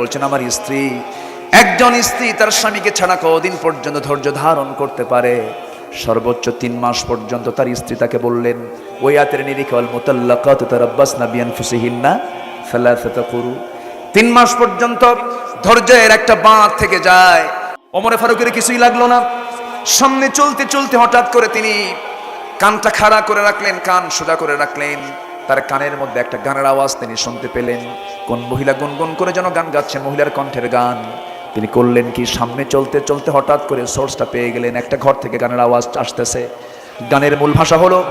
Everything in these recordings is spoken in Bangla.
বলছেন, আমার স্ত্রী, একজন স্ত্রী তার স্বামীকে ছাড়া কদিন পর্যন্ত ধৈর্য ধারণ করতে পারে। সর্বোচ্চ তিন মাস পর্যন্ত তার স্ত্রী তাকে বললেন, ওই আতের নিরিখল মোতাল্লাকাত তার আব্বাস না বিয়ান ফুসিহিন্না ফেলাফেতা করু। তিন মাস পর্যন্ত ধৈর্যের একটা বাঁধ থেকে যায়। অমরে ফারুকের কিছুই লাগল না। সামনে চলতে চলতে হঠাৎ করে তিনি কানটা খাড়া করে রাখলেন, কান সোজা করে রাখলেন। তার কানের মধ্যে একটা গানের আওয়াজ তিনি শুনতে পেলেন। কোন মহিলা গুনগুন করে যেন গান গাচ্ছে মহিলার কণ্ঠের গান। তিনি করলেন কি? সামনে চলতে চলতে হঠাৎ করে সোর্সটা পেয়ে গেলেন। একটা ঘর থেকে গানের আওয়াজ আসতেছে। গানের মূল ভাষা হলো,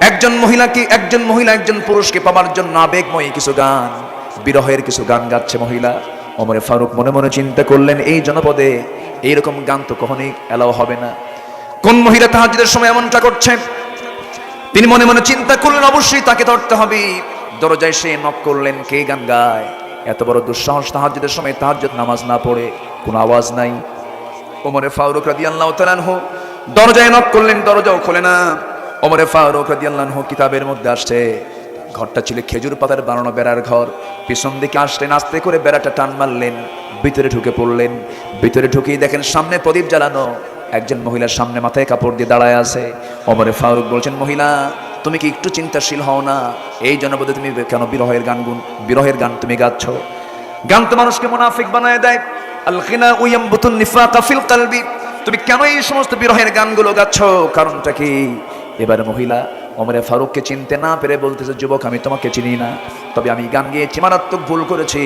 একজন মহিলাকে একজন মহিলা একজন পুরুষকে পাওয়ার জন্য আবেগময়ী কিছু গান? বিরহের কিছু গান গাচ্ছে মহিলা। অমরে ফারুক মনে মনে চিন্তা করলেন, এই জনপদে এইরকম গান তো কখনোই এলাও হবে না। কোন মহিলা তাহাজুদের সময় এমনটা করছে? তিনি মনে মনে চিন্তা করলেন, অবশ্যই তাকে ধরতে হবে। দরজায় সে নক করলেন, কে গান গায় এত বড় দুঃসাহস, তাহাজ্জুদের সময় তাহাজ্জুদ নামাজ না পড়ে কোনো আওয়াজ নাই। ওমরে ফারুক রাদিয়াল্লাহু তাআলা আনহু দরজায় নক করলেন, দরজাও খোলে না। ওমরে ফারুক রাদিয়াল্লাহু আনহু কিতাবের মধ্যে আসছে, ঘরটা ছিল খেজুর পাতার বানানো বেড়ার ঘর। পিছন দিকে আসলেন, আস্তে করে বেড়াটা টান মারলেন, ভিতরে ঢুকে পড়লেন। ভিতরে ঢুকেই দেখেন সামনে প্রদীপ জ্বালানো। একজন মহিলার সামনে মাথায় কাপড় দিয়ে দাঁড়ায় আছে। ওমরে ফারুক বলছেন, মহিলা, তুমি কি একটু চিন্তাশীল হও না? এই জনপদে তুমি কেন বিরহের গান গুন, বিরহের গান তুমি গাচ্ছ? গান তো মানুষকে মুনাফিক বানায় দেয়। আল খিনা উয়ামবুতুন নিফাকা ফিল কলবি। তুমি কেন এই সমস্ত বিরহের গানগুলো গাচ্ছ? কারণটা কি? এবার মহিলা, ওমরে ফারুককে চিনতে না পেরে বলতেছে, যুবক, আমি তোমাকে চিনি না। তবে আমি গান গিয়েছি, মারাত্মক ভুল করেছি।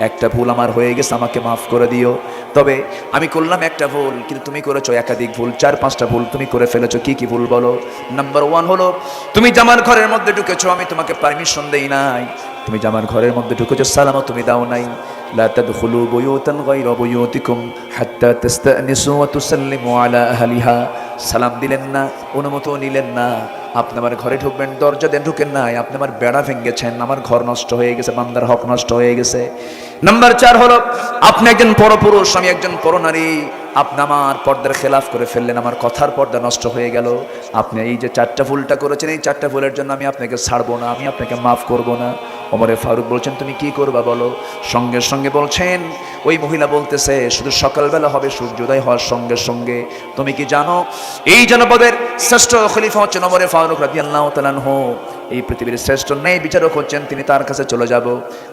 একটা ভুল আমার হয়ে গেছে আমাকে মাফ করে দিও তবে আমি করলাম একটা ভুল কিন্তু তুমি করেছো একাধিক ভুল চার পাঁচটা ভুল তুমি করে ফেলেছো কি কি ভুল বলো নাম্বার ওয়ান হলো তুমি জামার ঘরের মধ্যে ঢুকেছো আমি তোমাকে পারমিশন দেই নাই তুমি জামার ঘরের মধ্যে ঢুকেছো সালামও তুমি দাও নাই لا تدخلوا بيوتا غير بيوتكم حتى تستأنسوا وتسلموا على أهلها সালাম দিলেন না, অনুমতিও নিলেন না। আপনি আমার ঘরে ঢুকবেন দরজা দেন ঢুকেন নাই। আপনি আমার বেড়া ভেঙেছেন, আমার ঘর নষ্ট হয়ে গেছে, বান্দার হক নষ্ট হয়ে গেছে। নাম্বার চার হলো, আপনি একজন পরপুরুষ, আমি একজন পরনারী। আপনি আমার পর্দার খেলাফ করে ফেললেন, আমার কথার পর্দা নষ্ট হয়ে গেল। আপনি এই যে চারটা ফুলটা করেছেন, এই চারটা ফুলের জন্য আমি আপনাকে ছাড়বো না, আমি আপনাকে মাফ করব না। ওমরে ফারুক বলছেন, তুমি কি করবা বলো? সঙ্গে সঙ্গে বলছেন, ওই মহিলা বলতেছে, শুধু সকালবেলা হবে সূর্যোদয় হওয়ার সঙ্গে সঙ্গে। তুমি কি জানো? এই জনপদের শ্রেষ্ঠ খলিফা হচ্ছেন ওমরে ফারুক রাদিয়াল্লাহু তাআলা আনহু। এই পৃথিবীর শ্রেষ্ঠ ন্যায় বিচারক হচ্ছেন, তিনি তার কাছে চলে যাব।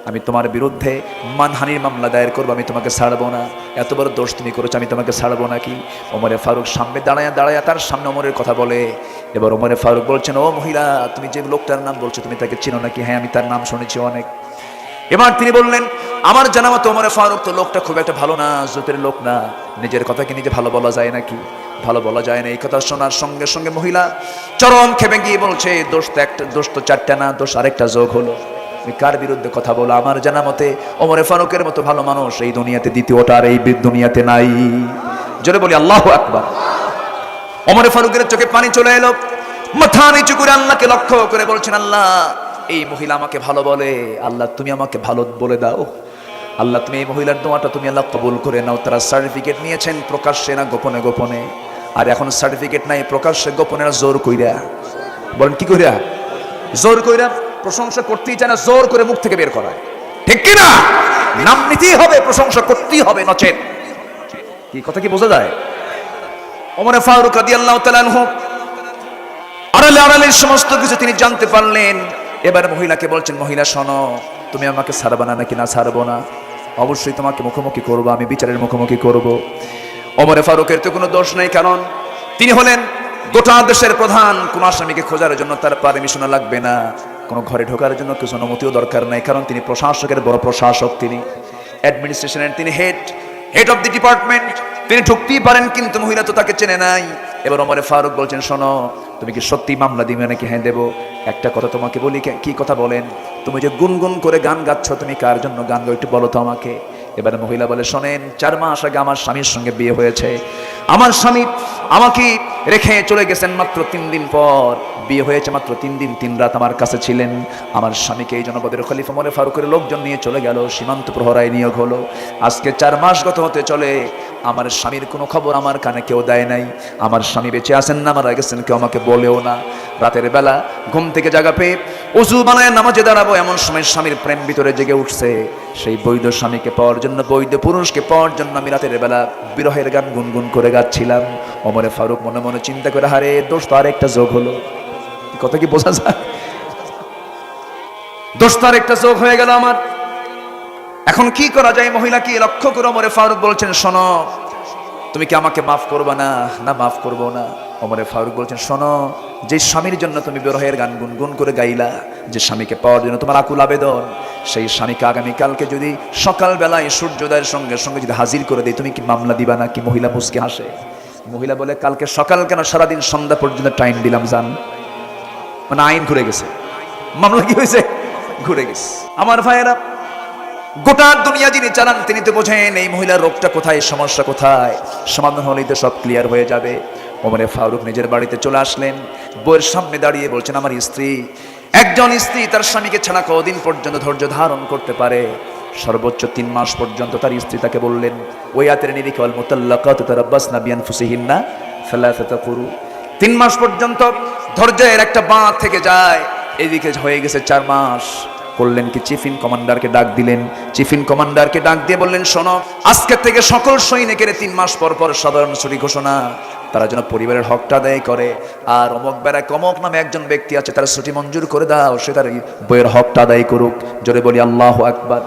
আমি তোমার বিরুদ্ধে মানহানির মামলা দায়ের করব, আমি তোমাকে ছাড়বো না। এত বড় দোষ তুমি করেছ, আমি তোমাকে ছাড়বো নাকি ওমরে ফারুক সামনে দাঁড়ায় দাঁড়ায় তার সামনে ওমরের কথা বলে। এবার ওমরে ফারুক বলছেন, ও মহিলা, তুমি যে লোকটার নাম বলছো, তুমি তাকে চিনো নাকি? হ্যাঁ আমি তার নাম শুনেছি অনেক। এবার তিনি বললেন আমার জানা মতো ওমরে ফারুক তো লোকটা খুব একটা ভালো না জোতের লোক না। নিজের কথাকে নিজে ভালো বলা যায় নাকি? ভালো বলা যায় না, এই কথা শোনার সঙ্গে সঙ্গে মহিলা চরম খেপে গিয়ে বলছে, দোষ তো একটা, দোষ তো চারটা না, দোষ আরেকটা যোগ হলো। কার বিরুদ্ধে কথা বলো? আমার জানা মতে ওমরে ফারুকের মতো ভালো মানুষ এই দুনিয়াতে দ্বিতীয়টা আর এই দুনিয়াতে নাই। জোরে বলি, আল্লাহ আকবার। ওমরে ফারুকের চোখে পানি চলে এলো। মাথা নিচু করে আল্লাহকে লক্ষ্য করে বলছেন, আল্লাহ, এই মহিলা আমাকে ভালো বলে। আল্লাহ, তুমি আমাকে ভালো বলে দাও। আল্লাহ, তুমি এই মহিলার দোয়াটা তুমি আল্লাহ কবুল করে নাও। তারা সার্টিফিকেট নিয়েছেন প্রকাশ্যে না গোপনে গোপনে? আর এখন সার্টিফিকেট নাই, প্রকাশ্যে গোপনে না জোর কইরা? বলেন, কি কইরা? জোর কইরা প্রশংসা করতেই চায় না, জোর করে মুখ থেকে বের করায়। ঠিক কি না নাম নিতেই হবে, প্রশংসা করতেই হবে, নচেত। কি কথা কি বোঝা যায়? ওমরে ফারুক রাদিয়াল্লাহু তাআলা আনহু আড়ালে আড়ালে সমস্ত কিছু তিনি জানতে পারলেন। এবার মহিলাকে বলছেন, মহিলা, শোনো, তুমি আমাকে ছাড়বা না নাকি না ছাড়বো না? অবশ্যই তোমাকে মুখোমুখি করব, আমি বিচারের মুখোমুখি করব। ওমরে ফারুকের তো কোনো দোষ নেই, কারণ তিনি হলেন গোটা দেশের প্রধান। কোন আসামিকে খোঁজার জন্য তার পারমিশন লাগবে না, কোনো ঘরে ঢোকার জন্য কিছু অনুমতিও দরকার নাই, কারণ তিনি প্রশাসকের বড় প্রশাসক তিনি। অ্যাডমিনিস্ট্রেশনের তিনি head head of the department তিনি ঢুকতেই পারেন, কিন্তু মহিলা তো তাকে চেনে নাই। এবার ওমরে ফারুক বলছেন, শোনো তুমি কি সত্যি মামলা দিবে নাকি? হ্যাঁ দেবো। একটা কথা তোমাকে বলি, কে- কথা বলেন? তুমি যে গুনগুন করে গান গাচ্ছ, তুমি কার জন্য গান গাও একটু বলো তো আমাকে। এবারে মহিলা বলে, শোনেন, চার মাস আগে আমার স্বামীর সঙ্গে বিয়ে হয়েছে। আমার স্বামী আমাকে রেখে চলে গেছেন মাত্র তিন দিন পর। বিয়ে হয়েছে মাত্র তিন দিন, তিন রাত আমার কাছে ছিলেন। আমার স্বামীকে এই জনপদের খলিফা মনে ফারুকের লোকজন নিয়ে চলে গেল, সীমান্ত প্রহরায় নিয়োগ হলো। আজকে চার মাস গত হতে চলে, আমার স্বামীর কোনো খবর আমার কানে কেউ দেয় নাই। আমার স্বামী বেঁচে আছেন না আমার গেছেন কেউ আমাকে বলেও না। রাতের বেলা ঘুম থেকে জাগা পেয়ে উজু বানায় নামাজে দাঁড়াবো, এমন সময় স্বামীর প্রেম ভিতরে জেগে উঠছে। সেই বৈধ স্বামীকে পাওয়ার জন্য, বৈধ পুরুষকে পাওয়ার জন্য আমি রাতের বেলা বিরহের গান গুনগুন করে গাচ্ছিলাম। অমরে ফারুক মনে মনে চিন্তা করে, হারে দোষ তো আরেকটা যোগ হলো। কথা কি বোঝা যায়? দোষ তো আরেকটা যোগ হয়ে গেল আমার। এখন কি করা যায় মহিলা কি? লক্ষ্য করে অমরে ফারুক বলছেন, শোনো, তুমি কি আমাকে মাফ করবা না? না, মাফ করব না। অমরে ফারুক বলছেন, শোনো যে স্বামীর জন্য তুমি বিরহের গান গুনগুন করে গাইলা, যে স্বামীকে পাওয়ার জন্য তোমার আকুল আবেদন, সেই স্বামীকে আগামীকালকে যদি সকালবেলায় সূর্যোদয়ের সঙ্গে সঙ্গে যদি হাজির করে দেয়, তুমি কি মামলা দিবা না কি মহিলা মুসকে হাসে? মহিলা বলে, কালকে সকাল কেন সারাদিন সন্ধ্যা পর্যন্ত টাইম দিলাম জান? মানে আইন ঘুরে গেছে। মামলা কি হয়েছে? ঘুরে গেছে। আমার ভাইয়েরা, গোটা দুনিয়া যিনি চালান, তিনি তো বোঝেন এই মহিলার রোগটা কোথায়, সমস্যা কোথায়? সমাধান হলেই তো সব ক্লিয়ার হয়ে যাবে। ওমরে ফারুক নিজের বাড়িতে চলে আসলেন। বইয়ের সামনে দাঁড়িয়ে বলছেন, আমার স্ত্রী, একজন স্ত্রী তার স্বামীকে ছাড়া কদিন পর্যন্ত ধৈর্য ধারণ করতে পারে। সর্বোচ্চ তিন মাস পর্যন্ত তার স্ত্রী তাকে বললেন, ওই আতের নিরিকল মুতাল্লাকাত তারাব্বাস না বিয়ান ফুসিহিন্না ফালাতাতা কুরু। তিন মাস পর্যন্ত ধৈর্যের একটা বাঁধ থেকে যায়। এদিকে হয়ে গেছে চার মাস। করলেন কি? চিফ ইন কমান্ডারকে ডাক দিলেন। চিফ ইন কমান্ডারকে ডাক দিয়ে বললেন, শোনো, আজকে থেকে সকল সৈনিকের তিন মাস পর পর সাধারণ ছুটি ঘোষণা। তারা যেন পরিবারের হকটা দেয় করে। আর অমক বেড়া কমক নামে একজন ব্যক্তি আছে, তার ছুটি মঞ্জুর করে দাও, সে তার বইয়ের হকটা আদায় করুক। জোরে বলি, আল্লাহ আকবার।